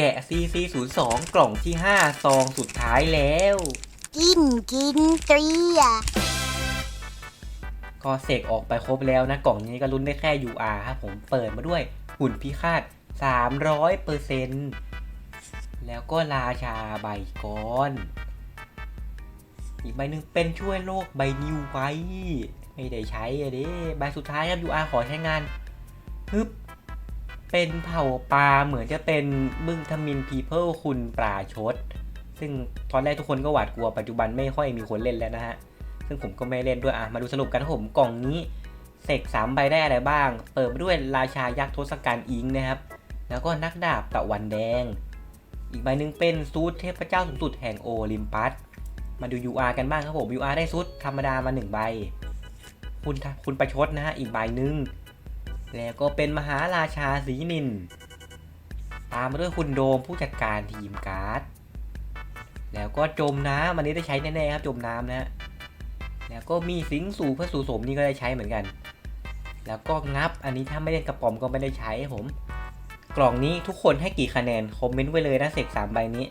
แกะ CC02 กล่องที่ 5 ซองสุดท้ายแล้ว กินกินเตรียก็เสกออกไปครบแล้วนะ กล่องนี้ก็ลุ้นได้แค่ UR ครับผมเปิดมาด้วยหุ่นพิฆาต 300เปอร์เซนแล้วก็ราชาใบก้อน อีกใบหนึ่งเป็นช่วยโลกใบนิวไว้ ไม่ได้ใช้อะดิใบสุดท้ายครับ UR ขอใช้งานฮึบ เป็นเผ่าปลาเหมือนจะเป็นบึ้งทมินพีเพิลคุณปลาชด ซึ่งตอนแรกทุกคนก็หวาดกลัวปัจจุบันไม่ค่อยมีคนเล่นแล้วนะฮะ ซึ่งผมก็ไม่เล่นด้วยอะมาดูสรุปกันผมกล่องนี้เสกสามใบได้อะไรบ้าง เปิดมาด้วยราชายักษ์ทศกัณฐ์อิงนะครับ แล้วก็นักดาบตะวันแดง อีกใบหนึ่งเป็นซูดเทพเจ้าสูงสุดแห่งโอลิมปัส มาดู UR กันบ้างครับผม UR ได้ซูดธรรมดามาหนึ่งใบ คุณคุณประชดนะฮะอีกใบหนึ่ง แล้วก็เป็นมหาราชาสีนิน ตามมาด้วยคุณโดมผู้จัดการทีมการ์ด แล้วก็จมน้ำอันนี้ได้ใช้แน่ๆครับจมน้ำนะฮะ แล้วก็มีสิงสู่เพื่อสู่สมนี่ก็ได้ใช้เหมือนกัน แล้วก็งับอันนี้ถ้าไม่เล่นกระป๋อมก็ไม่ได้ใช้ครับผม กล่องนี้ทุกคนให้กี่คะแนนคอมเมนต์ไว้เลยนะเสกสามใบนี้